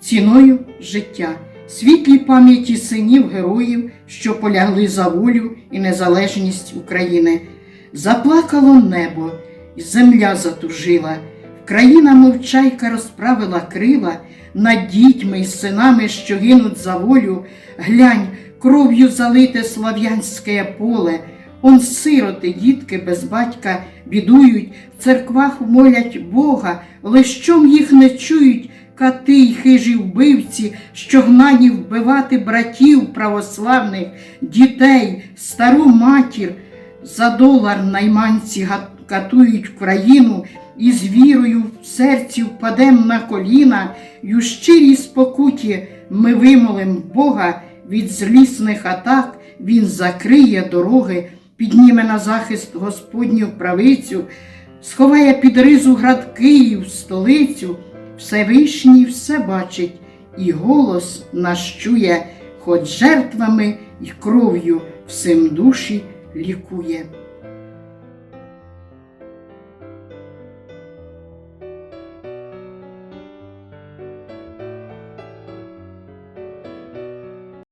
ціною життя, світлій пам'яті синів героїв, що полягли за волю і незалежність України. Заплакало небо, земля затужила. Країна мовчайка розправила крила над дітьми і синами, що гинуть за волю. Глянь, кров'ю залите слав'янське поле. Он сироти, дітки без батька бідують, в церквах молять Бога, лищом їх не чують кати й хижі вбивці, що гнані вбивати братів православних, дітей, стару матір. За долар найманці катують країну, і з вірою в серці впадем на коліна, й у щирій спокуті ми вимолим Бога від злісних атак, Він закриє дороги, підніме на захист Господню правицю, сховає під ризу град Київ, столицю, Всевишній все бачить, і голос наш чує, хоч жертвами й кров'ю всім душі лікує.